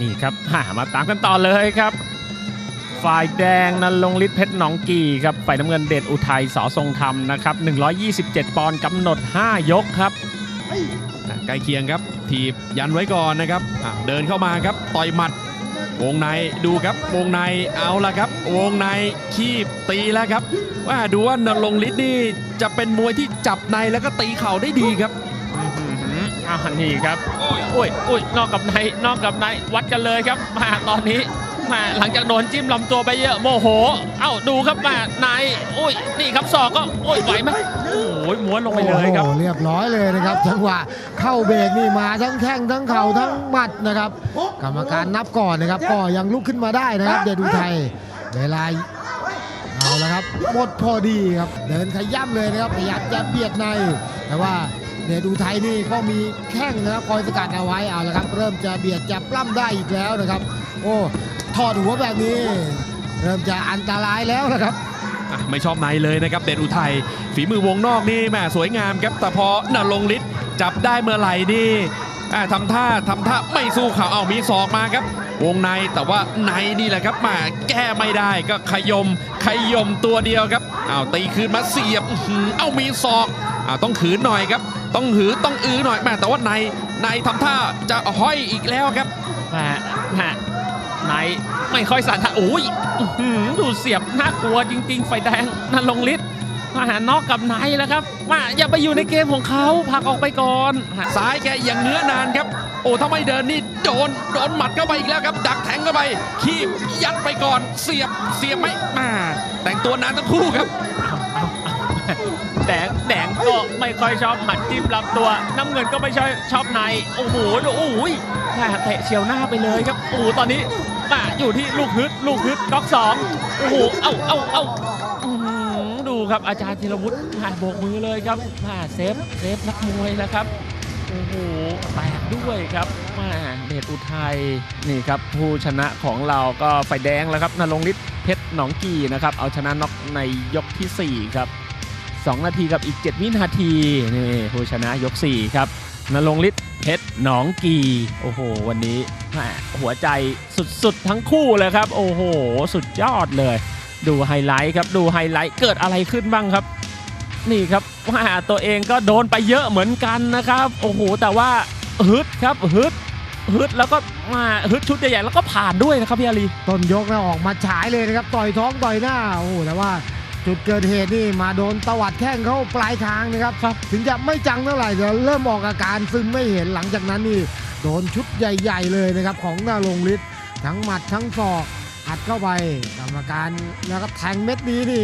นี่ครับมาตามกันต่อเลยครับ ฝ่ายแดงนันลงฤทธิ์เพชรหนองกีครับฝ่ายน้ำเงินเดชอุทัยสอทรงธรรมนะครับ127 ปอนด์กำหนด 5 ยกครับใกล้เคียงครับถีบยันไว้ก่อนนะครับเดินเข้ามาครับต่อยหมัด วงในดูครับวงในเอาละครับ วงในคีบตีแล้วครับว่าดูว่านรงฤทธิ์นี่จะเป็นมวยที่จับในแล้วก็ตีเข่าได้ดีครับ อื้อหืออ้าวนี่ครับอุ้ยอุ้ยอุ้ยนอกกับในนอกกับในวัดกันเลยครับมาตอนนี้มาหลังจากโดนจิ้มลำตัวไปเยอะโมโห เอ้าดูครับมาในอุ้ยนี่ครับศอกก็อุ้ยไหวไหมโอ้ยม้วนลงไปเลยครับโอ้โหเรียบร้อยเลยนะครับจังหวะเข้าเบรกนี่มาทั้งแข้งทั้งเข่าทั้งหมัดนะครับ กรรมการนับก่อนนะครับก็ยังลุกขึ้นมาได้นะครับ เดดูไทยเวลาเอาละครับหมดพอดีครับ เดินขย้ำเลยนะครับพยายามจะเบียดในแต่ว่า เดดูไทยนี่ก็มีแข้งนะครับคอยสกัดเอาไว้เอาละครับ เริ่มจะเบียดจะปล้ำได้อีกแล้วนะครับ โอ้ถอดหัวแบบนี้ เริ่มจะอันตรายแล้วนะครับไม่ชอบในเลยนะครับ เดชอุทัยฝีมือวงนอกนี่แหมสวยงามครับแต่พอนรงฤทธิ์จับได้เมื่อไหร่นี่ทำท่าทำท่าไม่สู้เขาเอามีศอกมาครับ วงในแต่ว่าในนี่แหละครับมาแก้ไม่ได้ก็ขยมขยมตัวเดียวครับเอาตีคืนมาเสียบเอามีศอกเอาต้องขืนหน่อยครับ ต้องหือต้องอื้อหน่อยแม่แต่ว่าในในทำท่าจะห้อยอีกแล้วครับแหมแหมไหนไม่ค่อยสั่นท่าโอ้ยอื้อหือดูเสียบน่ากลัวจริง ๆ ไฟแดงนันลงฤทธิ์มาหานอกกับในแล้วครับมาอย่าไปอยู่ในเกมของเขาผลักออกไปก่อนฮะซ้ายแกยังเนื้อนานครับ โอ้ถ้าไม่เดินนี่โดนโดนหมัดเข้าไปอีกแล้วครับ ดักแทงเข้าไป คีบยัดไปก่อน เสียบเสียบไหมมาแต่งตัวนานทั้งคู่ครับ แดงแดงก็ไม่ค่อยชอบหมัดจิ้มลำตัว น้ำเงินก็ไม่ชอบชอบในโอ้โหดูโอ้ยแม่เตะเฉียวหน้าไปเลยครับโอ้ตอนนี้มาอยู่ที่ลูกฮึดลูกฮึดก๊อกสองโอ้โหเอ้าเอ้าเอ้าดูครับอาจารย์ธีรวุฒิมาโบกมือเลยครับมาเซฟเซฟนักมวยแล้วครับโอ้โหแตกด้วยครับมาเดชอุทัยนี่ครับผู้ชนะของเราก็ไฟแดงแล้วครับนรงฤทธิ์เพชรหนองกีนะครับเอาชนะน็อกในยกทีสี่4 ครับ 2 นาทีกับอีก 7 วินาทีนี่ผู้ชนะยก 4 ครับนรงฤทธิ์เพชรหนองกี โอ้โห วันนี้หัวใจสุดๆ ทั้งคู่เลยครับ โอ้โห สุดยอดเลย ดูไฮไลท์ครับ ดูไฮไลท์ เกิดอะไรขึ้นบ้างครับ นี่ครับว่าตัวเองก็โดนไปเยอะเหมือนกันนะครับ โอ้โห แต่ว่าฮึดครับฮึดฮึดแล้วก็มาฮึดชุดใหญ่ๆแล้วก็ผ่านด้วยนะครับพี่อาลีต้นยกนะออกมาฉายเลยนะครับ ต่อยท้องต่อยหน้า โอ้โห แต่ว่า จุดเกิดเหตุนี่มาโดนตวัดแข้งเข้าปลายทางนะครับครับ ถึงจะไม่จังเท่าไหร่แต่เริ่มออกอาการซึมไม่เห็นหลังจากนั้นนี่โดนชุดใหญ่ๆเลยนะครับของนารงฤทธิ์ทั้งหมัดทั้งศอกอัดเข้าไปกรรมการแล้วก็แทงเม็ดนี้นี่